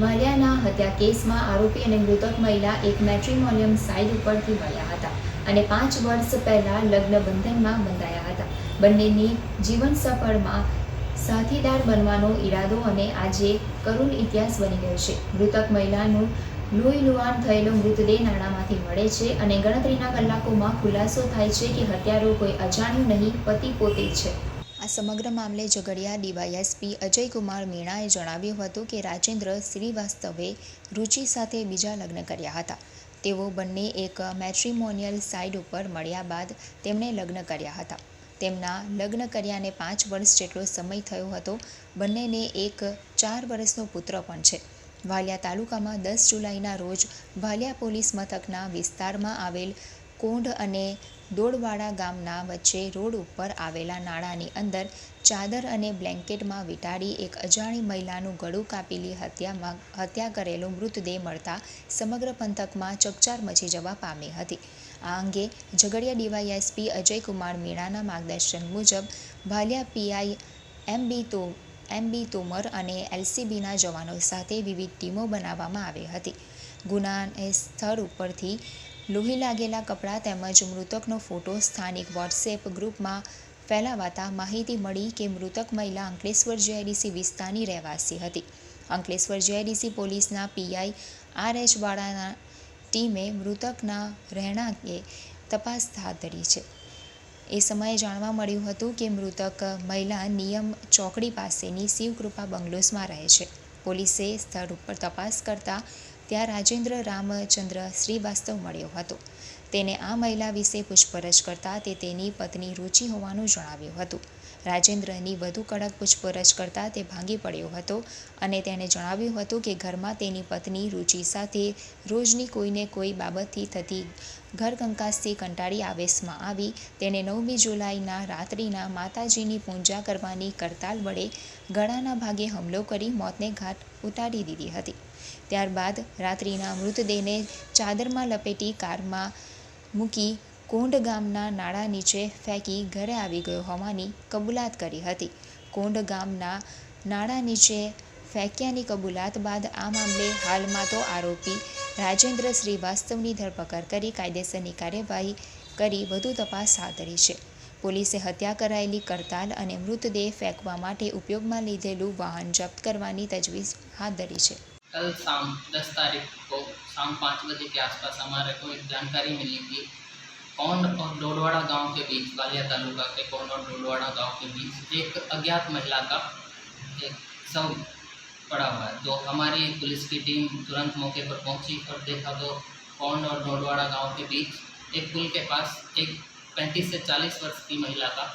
વાલિયાના હત્યા કેસમાં આરોપી અને મૃતક મહિલા એક મેટ્રિમોનિયમ સાઇટ ઉપરથી મળ્યા હતા અને પાંચ વર્ષ પહેલા લગ્ન બંધનમાં બંધાયા હતા. બંનેની જીવન સફળમાં સાથીદાર બનવાનો ઈરાદો અને આજે કરુણ ઇતિહાસ બની ગયો છે. મૃતક મહિલાનું લોહી લુહાણ થયેલો મૃતદેહ નાણામાંથી મળે છે અને ગણતરીના કલાકોમાં ખુલાસો થાય છે કે હત્યારો કોઈ અજાણ્યું નહીં, પતિ પોતે છે. આ સમગ્ર મામલે ઝઘડિયા ડીવાયએસપી અજયકુમાર મીણાએ જણાવ્યું હતું કે રાજેન્દ્ર શ્રીવાસ્તવે રુચિ સાથે બીજા લગ્ન કર્યા હતા. તેઓ બંને એક મેટ્રિમોનિયલ સાઇડ ઉપર મળ્યા બાદ તેમણે લગ્ન કર્યા હતા. તેમના લગ્ન કર્યાને પાંચ વર્ષ જેટલો સમય થયો હતો. બંનેને એક ચાર વર્ષનો પુત્ર પણ છે. વાલિયા તાલુકામાં દસ જુલાઈના રોજ વાલિયા પોલીસ મથકના વિસ્તારમાં આવેલ કોંઢ અને દોડવાડા ગામના વચ્ચે રોડ ઉપર આવેલા નાળાની અંદર ચાદર અને બ્લેન્કેટમાં વીંટાળી એક અજાણી મહિલાનું ગળું કાપીલી હત્યામાં હત્યા કરેલો મૃતદેહ મળતા સમગ્ર પંથકમાં ચકચાર મચી જવા પામી હતી. આ અંગે ઝઘડિયા ડીવાયએસપી અજયકુમાર મીણાના માર્ગદર્શન મુજબ ભાલિયા પીઆઈ એમ બી તો એમ બી તોમર અને એલસીબીના જવાનો સાથે વિવિધ ટીમો બનાવવામાં આવી હતી. ગુનાને સ્થળ ઉપરથી લોહી લાગેલા કપડાં તેમજ મૃતકનો ફોટો સ્થાનિક વોટ્સએપ ગ્રુપમાં ફેલાવાતા માહિતી મળી કે મૃતક મહિલા અંકલેશ્વર જીઆઈડીસી વિસ્તારની રહેવાસી હતી. અંકલેશ્વર જીઆઈડીસી પોલીસના પીઆઈ આર એચ વાળાના ટીમે મૃતકના રહેણાંકે તપાસ હાથ ધરી છે. એ સમયે જાણવા મળ્યું હતું કે મૃતક મહિલા નિયમ ચોકડી પાસેની શિવકૃપા બંગલોઝમાં રહે છે. પોલીસે સ્થળ ઉપર તપાસ કરતા ત્યાં રાજેન્દ્ર રામચંદ્ર શ્રીવાસ્તવ મળ્યો હતો. તેને આ મહિલા વિશે પૂછપરછ કરતાં તે તેની પત્ની રુચિ હોવાનું જણાવ્યું હતું. રાજેન્દ્રની વધુ કડક પૂછપરછ કરતાં તે ભાંગી પડ્યો હતો અને તેણે જણાવ્યું હતું કે ઘરમાં તેની પત્ની રુચિ સાથે રોજની કોઈને કોઈ બાબતથી થતી ઘરકંકાસથી કંટાળી આવેશમાં આવી. તેણે નવમી જુલાઈના રાત્રિના માતાજીની પૂજા કરવાની કરતાલ વડે ગળાના ભાગે હુમલો કરી મોતને ઘાટ ઉતારી દીધી હતી. ત્યારબાદ રાત્રિના મૃતદેહને ચાદરમાં લપેટી કારમાં મૂકી કોંઢ ગામના નાળા નીચે ફેંકી ઘરે આવી ગયો હોવાની કબૂલાત કરી હતી કોંઢ ગામના નાળા નીચે ફેંક્યાની કબૂલાત બાદ આ મામલે હાલમાં તો આરોપી રાજેન્દ્ર શ્રીવાસ્તવની ધરપકડ કરી કાયદેસરની કાર્યવાહી કરી વધુ તપાસ હાથ ધરી છે પોલીસે હત્યા કરાયેલી કરતાલ અને મૃતદેહ ફેંકવા માટે ઉપયોગમાં લીધેલું વાહન જપ્ત કરવાની તજવીજ હાથ ધરી છે कल शाम दस तारीख को शाम पाँच बजे के आसपास हमारे को एक जानकारी मिली कि कौंड और डोडवाड़ा गाँव के बीच वालिया तालुका के कौंड और डोडवाड़ा गाँव के बीच एक अज्ञात महिला का एक शव पड़ा हुआ है तो हमारी पुलिस की टीम तुरंत मौके पर पहुँची और देखा तो कौंड और डोडवाड़ा गाँव के बीच एक पुल के पास एक पैंतीस से चालीस वर्ष की महिला का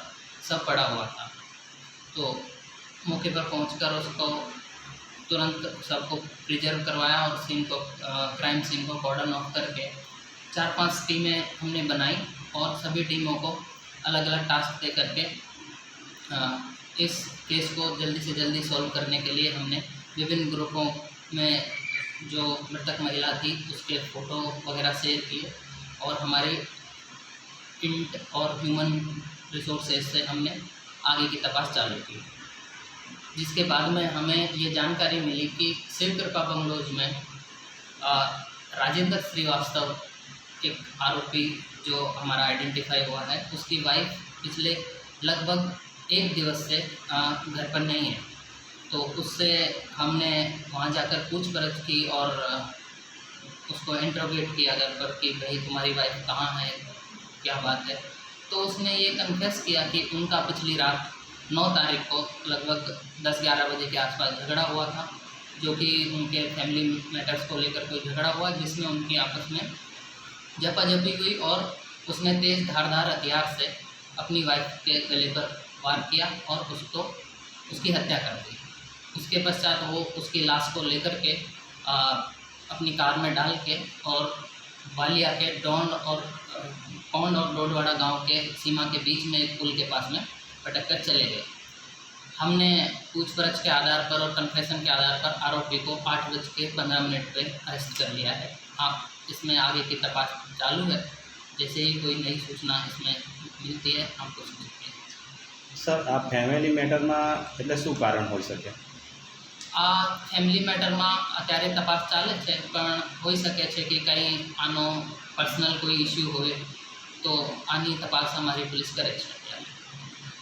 शव पड़ा हुआ था। तो मौके पर पहुंचकर उसको तुरंत सबको प्रिजर्व करवाया और सीन को क्राइम सीन को कॉर्डन ऑफ़ करके चार पाँच टीमें हमने बनाई और सभी टीमों को अलग अलग टास्क दे करके इस केस को जल्दी से जल्दी सॉल्व करने के लिए हमने विभिन्न ग्रुपों में जो मृतक महिला थी, उसके फ़ोटो वगैरह शेयर किए और हमारी इंट और ह्यूमन रिसोर्सेज से हमने आगे की तपास चालू की। जिसके बाद में हमें ये जानकारी मिली कि शिव कृपा बंगलोज में राजेंद्र श्रीवास्तव एक आरोपी जो हमारा आइडेंटिफाई हुआ है, उसकी वाइफ पिछले लगभग एक दिवस से घर पर नहीं है। तो उससे हमने वहाँ जाकर पूछपरछ की और उसको इंटरोगेट किया घर पर कि भाई तुम्हारी वाइफ कहाँ है, क्या बात है? तो उसने ये कन्फेस किया कि उनका पिछली रात नौ तारीख को लगभग दस ग्यारह बजे के आसपास झगड़ा हुआ था, जो कि उनके फैमिली मैटर्स को लेकर कोई झगड़ा हुआ, जिसमें उनकी आपस में झपाझपी हुई और उसने तेज़ धारदार हथियार से अपनी वाइफ के गले पर वार किया और उसको उसकी हत्या कर दी। उसके पश्चात वो उसकी लाश को लेकर के आ, अपनी कार में डाल के और बालिया के डॉन और कौंड और डोडवाड़ा गाँव के सीमा के बीच में एक पुल के पास में पटक कर चले गए। हमने पूछपरछ के आधार पर और कन्फेशन के आधार पर आरोपी को आठ बज के पंद्रह मिनट पर अरेस्ट कर लिया है। हाँ इसमें आगे की तपास चालू है जैसे ही कोई नई सूचना इसमें मिलती है हम कुछ मिलते हैं સર આ ફેમિલી મેટરમાં એટલે શું કારણ હોઈ શકે આ ફેમિલી મેટરમાં અત્યારે તપાસ ચાલે છે પણ હોઈ શકે છે કે કંઈ આનો પર્સનલ કોઈ ઇસ્યુ હોય તો આની તપાસ અમારી પોલીસ કરે છે અત્યારે